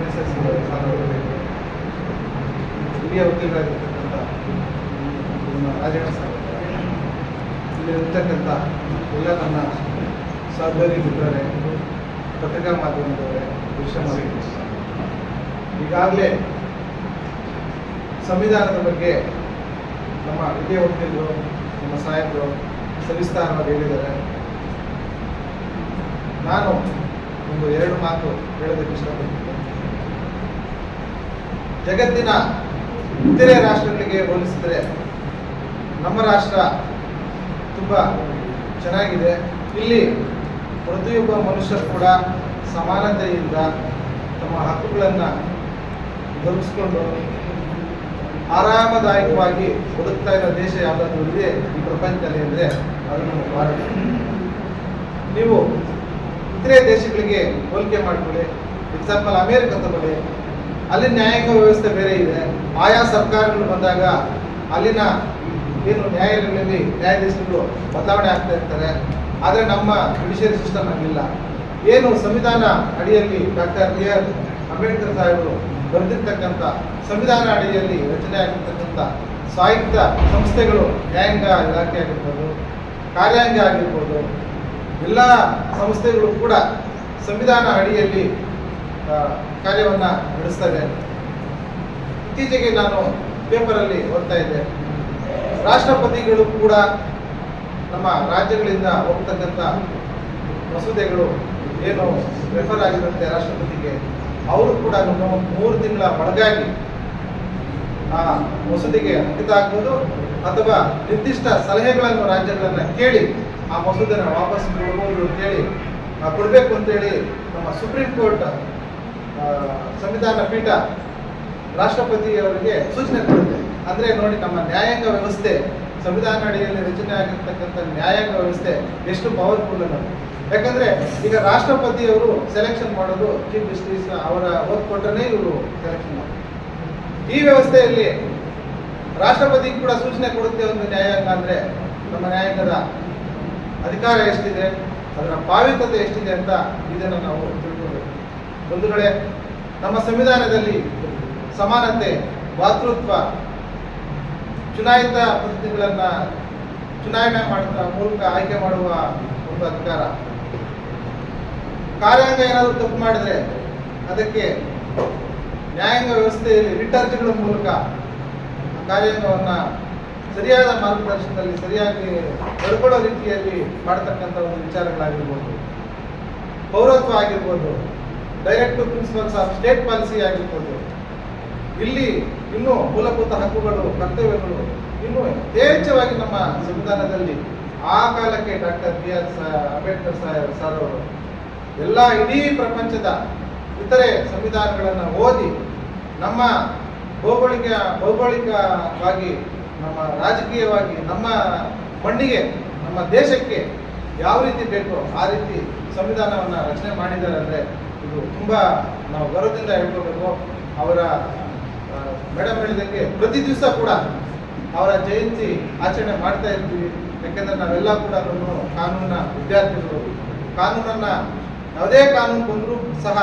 S yes sir ಅವರೇ ಹಿರಿಯ ವಕೀಲರಾಗಿರ್ತಕ್ಕಂಥ Rajanna sir ಇಲ್ಲಿ ಇರ್ತಕ್ಕಂಥ ಎಲ್ಲ ನನ್ನ ಸಹೋದರಿ ಮಿತ್ರರೇ ಪತ್ರಿಕಾ ಮಾಧ್ಯಮದವರೇ ವಿಷಯ ಈಗಾಗಲೇ ಸಂವಿಧಾನದ ಬಗ್ಗೆ ನಮ್ಮ ವಕೀಲರು, ನಮ್ಮ ಸಾಹೇಬರು ಸವಿಸ್ತಾರವಾಗಿ ಹೇಳಿದ್ದಾರೆ. ನಾನು ಒಂದು ಎರಡು ಮಾತು ಹೇಳೋದಕ್ಕೆ ಇಷ್ಟಪಡ್ತೀನಿ. ಜಗತ್ತಿನ ಇತರೆ ರಾಷ್ಟ್ರಗಳಿಗೆ ಹೋಲಿಸಿದರೆ ನಮ್ಮ ರಾಷ್ಟ್ರ ತುಂಬ ಚೆನ್ನಾಗಿದೆ. ಇಲ್ಲಿ ಪ್ರತಿಯೊಬ್ಬ ಮನುಷ್ಯರು ಕೂಡ ಸಮಾನತೆಯಿಂದ ತಮ್ಮ ಹಕ್ಕುಗಳನ್ನು ದೊರಕಿಸ್ಕೊಂಡು ಆರಾಮದಾಯಕವಾಗಿ ಬದುಕ್ತಾ ಇರೋ ದೇಶ ಯಾವುದಾದ್ರೂ ಇದೆ ಈ ಪ್ರಪಂಚದಲ್ಲಿ ಅಂದರೆ ಅದನ್ನು ಭಾರತ ನೀವು ಇತರೆ ದೇಶಗಳಿಗೆ ಹೋಲಿಕೆ ಮಾಡಿಕೊಳ್ಳಿ. ಎಕ್ಸಾಂಪಲ್ ಅಮೇರಿಕ ತಗೊಳ್ಳಿ. ಅಲ್ಲಿ ನ್ಯಾಯಾಂಗ ವ್ಯವಸ್ಥೆ ಬೇರೆ ಇದೆ. ಆಯಾ ಸರ್ಕಾರಗಳು ಬಂದಾಗ ಅಲ್ಲಿನ ಏನು ನ್ಯಾಯಾಲಯಗಳಲ್ಲಿ ನ್ಯಾಯಾಧೀಶರು ಬದಲಾವಣೆ ಆಗ್ತಾ ಇರ್ತಾರೆ. ಆದರೆ ನಮ್ಮ ಜುಡಿಷಿಯರಿ ಸಿಸ್ಟಮ್ ಆಗಿಲ್ಲ ಏನು ಸಂವಿಧಾನ ಅಡಿಯಲ್ಲಿ ಡಾಕ್ಟರ್ ಬಿ ಆರ್ ಅಂಬೇಡ್ಕರ್ ಸಾಹೇಬರು ಬರೆದಿರ್ತಕ್ಕಂಥ ಸಂವಿಧಾನ ಅಡಿಯಲ್ಲಿ ರಚನೆ ಆಗಿರ್ತಕ್ಕಂಥ ಸಾಹಿತ್ಯ ಸಂಸ್ಥೆಗಳು ನ್ಯಾಯಾಂಗ ಇಲಾಖೆ ಆಗಿರ್ಬೋದು, ಕಾರ್ಯಾಂಗ ಆಗಿರ್ಬೋದು, ಎಲ್ಲ ಸಂಸ್ಥೆಗಳು ಕೂಡ ಸಂವಿಧಾನ ಅಡಿಯಲ್ಲಿ ಕಾರ್ಯವನ್ನು ನಡೆಸ್ತವೆ. ಇತ್ತೀಚೆಗೆ ನಾನು ಪೇಪರಲ್ಲಿ ಓದ್ತಾ ಇದ್ದೆ. ರಾಷ್ಟ್ರಪತಿಗಳು ಕೂಡ ನಮ್ಮ ರಾಜ್ಯಗಳಿಂದ ಹೋಗ್ತಕ್ಕಂಥ ಮಸೂದೆಗಳು ಏನು ರೆಫರ್ ಆಗಿರುತ್ತೆ ರಾಷ್ಟ್ರಪತಿಗೆ? ಅವರು ಕೂಡ ಮೂರು ತಿಂಗಳ ಒಳಗಾಗಿ ಆ ಮಸೂದೆಗೆ ಅಂಕಿತ ಆಗ್ಬೋದು ಅಥವಾ ನಿರ್ದಿಷ್ಟ ಸಲಹೆಗಳನ್ನು ರಾಜ್ಯಗಳನ್ನ ಕೇಳಿ ಆ ಮಸೂದೆನ ವಾಪಸ್ ಕೊಡ್ಬೋದು ಅಂತೇಳಿ ಕೊಡಬೇಕು ಅಂತೇಳಿ ನಮ್ಮ ಸುಪ್ರೀಂ ಕೋರ್ಟ್ ಸಂವಿಧಾನ ಪೀಠ ರಾಷ್ಟ್ರಪತಿಯವರಿಗೆ ಸೂಚನೆ ಕೊಡುತ್ತೆ. ಅಂದ್ರೆ ನೋಡಿ ನಮ್ಮ ನ್ಯಾಯಾಂಗ ವ್ಯವಸ್ಥೆ ಸಂವಿಧಾನ ಅಡಿಯಲ್ಲಿ ರಚನೆ ಆಗಿರ್ತಕ್ಕಂಥ ನ್ಯಾಯಾಂಗ ವ್ಯವಸ್ಥೆ ಎಷ್ಟು ಪವರ್ಫುಲ್ ಅನ್ನೋದು. ಯಾಕಂದ್ರೆ ಈಗ ರಾಷ್ಟ್ರಪತಿಯವರು ಸೆಲೆಕ್ಷನ್ ಮಾಡೋದು ಚೀಫ್ ಜಸ್ಟಿಸ್ ಅವರ ಓದ್ ಇವರು ಸೆಲೆಕ್ಷನ್ ಮಾಡೋದು ಈ ವ್ಯವಸ್ಥೆಯಲ್ಲಿ ರಾಷ್ಟ್ರಪತಿ ಕೂಡ ಸೂಚನೆ ಕೊಡುತ್ತೆ ಒಂದು ನ್ಯಾಯಾಂಗ ಅಂದ್ರೆ ನಮ್ಮ ನ್ಯಾಯಾಂಗದ ಅಧಿಕಾರ ಎಷ್ಟಿದೆ, ಅದರ ಪಾವಿತ್ರತೆ ಎಷ್ಟಿದೆ ಅಂತ ಇದನ್ನು ನಾವು ತಿಳ್ಕೊಳ್ಬೇಕು ಬಂಧುಗಳೇ, ನಮ್ಮ ಸಂವಿಧಾನದಲ್ಲಿ ಸಮಾನತೆ, ಭಾತೃತ್ವ ಚುನಾಯಿತ ಪ್ರತಿನಿಧಿಗಳನ್ನ ಚುನಾವಣೆ ಮಾಡುವ ಮೂಲಕ ಆಯ್ಕೆ ಮಾಡುವ ಒಂದು ಅಧಿಕಾರ. ಕಾರ್ಯಾಂಗ ಏನಾದರೂ ತಪ್ಪು ಮಾಡಿದ್ರೆ ಅದಕ್ಕೆ ನ್ಯಾಯಾಂಗ ವ್ಯವಸ್ಥೆಯಲ್ಲಿ ರಿಟ್ ಅರ್ಜಿಗಳ ಮೂಲಕ ಕಾರ್ಯಾಂಗವನ್ನು ಸರಿಯಾದ ಮಾರ್ಗದರ್ಶನದಲ್ಲಿ ಸರಿಯಾಗಿ ನಡ್ಕೊಳ್ಳೋ ರೀತಿಯಲ್ಲಿ ಮಾಡತಕ್ಕಂಥ ಒಂದು ವಿಚಾರಗಳಾಗಿರ್ಬೋದು. ಪೌರತ್ವ ಆಗಿರ್ಬೋದು direct principles of state policy ಆಗಿರ್ಬೋದು. ಇಲ್ಲಿ ಇನ್ನೂ ಮೂಲಭೂತ ಹಕ್ಕುಗಳು, ಕರ್ತವ್ಯಗಳು ಇನ್ನೂ ಯಥೇಚ್ಛವಾಗಿ ನಮ್ಮ ಸಂವಿಧಾನದಲ್ಲಿ ಆ ಕಾಲಕ್ಕೆ doctor B R Ambedkar Saheb sir ಅವರು ಎಲ್ಲ ಇಡೀ ಪ್ರಪಂಚದ ಇತರೆ ಸಂವಿಧಾನಗಳನ್ನು ಓದಿ ನಮ್ಮ ಭೌಗೋಳಿಕ, ಭೌಗೋಳಿಕವಾಗಿ, ನಮ್ಮ ರಾಜಕೀಯವಾಗಿ, ನಮ್ಮ ಮಣ್ಣಿಗೆ, ನಮ್ಮ ದೇಶಕ್ಕೆ ಯಾವ ರೀತಿ ಬೇಕೋ ಆ ರೀತಿ ಸಂವಿಧಾನವನ್ನು ರಚನೆ ಮಾಡಿದ್ದಾರೆ ಅಂದರೆ ಇದು ತುಂಬ ನಾವು ಗೌರವದಿಂದ ಹೇಳ್ಕೋಬೇಕು. ಅವರ ಮೇಡಮ್ ಹೇಳಿದಂಗೆ ಪ್ರತಿ ದಿವಸ ಕೂಡ ಅವರ ಜಯಂತಿ ಆಚರಣೆ ಮಾಡ್ತಾ ಇರ್ತೀವಿ. ಯಾಕೆಂದ್ರೆ ನಾವೆಲ್ಲ ಕೂಡ ಕಾನೂನಿನ ವಿದ್ಯಾರ್ಥಿಗಳು, ಕಾನೂನನ್ನ ಯಾವುದೇ ಕಾನೂನು ಬಂದರೂ ಸಹ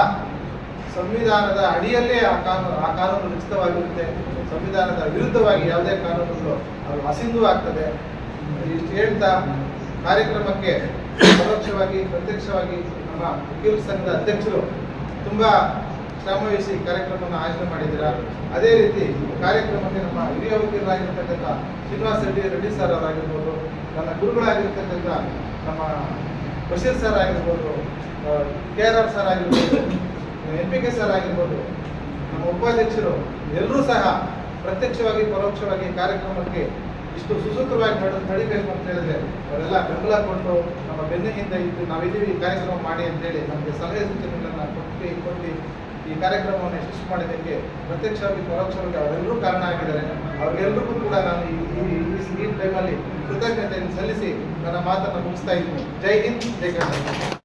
ಸಂವಿಧಾನದ ಅಡಿಯಲ್ಲೇ ಆ ಕಾನೂನು ಆ ಕಾನೂನು ರಚಿತವಾಗಿರುತ್ತೆ ಸಂವಿಧಾನದ ವಿರುದ್ಧವಾಗಿ ಯಾವುದೇ ಕಾನೂನುಗಳು ಅದು ಅಸಿಂಧು ಆಗ್ತದೆ. ಇಷ್ಟು ಹೇಳ್ತಾ ಕಾರ್ಯಕ್ರಮಕ್ಕೆ ಪರೋಕ್ಷವಾಗಿ, ಪ್ರತ್ಯಕ್ಷವಾಗಿ ನಮ್ಮ ವಕೀಲ ಸಂಘದ ಅಧ್ಯಕ್ಷರು ತುಂಬಾ ಶ್ರಮವಹಿಸಿ ಕಾರ್ಯಕ್ರಮವನ್ನು ಆಯೋಜನೆ ಮಾಡಿದ್ದೀರಾ? ಅದೇ ರೀತಿ ಕಾರ್ಯಕ್ರಮಕ್ಕೆ ನಮ್ಮ ಹಿರಿಯ ವಕೀಲರಾಗಿರ್ತಕ್ಕಂಥ ಶ್ರೀನಿವಾಸ ರೆಡ್ಡಿ ರೆಡ್ಡಿ ಸರ್ ಅವರಾಗಿರ್ಬೋದು, ನನ್ನ ಗುರುಗಳಾಗಿರ್ತಕ್ಕಂಥ ನಮ್ಮ ಬಶೀರ್ ಸರ್ ಆಗಿರ್ಬೋದು ಕೆ ಆರ್ ಆರ್ ಸರ್ ಆಗಿರ್ಬೋದು ಎನ್ ಪಿ ಕೆ ಸರ್ ಆಗಿರ್ಬೋದು, ನಮ್ಮ ಉಪಾಧ್ಯಕ್ಷರು ಎಲ್ಲರೂ ಸಹ ಪ್ರತ್ಯಕ್ಷವಾಗಿ, ಪರೋಕ್ಷವಾಗಿ ಕಾರ್ಯಕ್ರಮಕ್ಕೆ ಇಷ್ಟು ಸುಸೂತ್ರವಾಗಿ ನಡೆ, ನಡಿಬೇಕು ಅಂತ ಹೇಳಿದ್ರೆ ಅವರೆಲ್ಲ ಬೆಂಬಲ ಕೊಟ್ಟು ನಮ್ಮ ಬೆನ್ನ ಹಿಂದೆ ಇದ್ದು ನಾವಿದ್ದೀವಿ, ಈ ಕಾರ್ಯಕ್ರಮ ಮಾಡಿ ಅಂತೇಳಿ ನಮಗೆ ಸಲಹೆ ಸೂಚನೆಗಳನ್ನು ಕೊಟ್ಟು ಕೊಟ್ಟು ಈ ಕಾರ್ಯಕ್ರಮವನ್ನು ಯಶಸ್ವಿ ಮಾಡಿದ್ದಕ್ಕೆ ಪ್ರತ್ಯಕ್ಷವಾಗಿ ಪರೋಕ್ಷವಾಗಿ ಅವರೆಲ್ಲರೂ ಕಾರಣ ಆಗಿದ್ದಾರೆ. ಅವರಿಗೆಲ್ಲರಿಗೂ ಕೂಡ ನಾನು ಈ ಟೈಮಲ್ಲಿ ಕೃತಜ್ಞತೆಯನ್ನು ಸಲ್ಲಿಸಿ ನನ್ನ ಮಾತನ್ನು ಮುಗಿಸ್ತಾ ಇದ್ದೀನಿ. ಜೈ ಹಿಂದ್, ಜೈ ಕರ್ನಾಟಕ.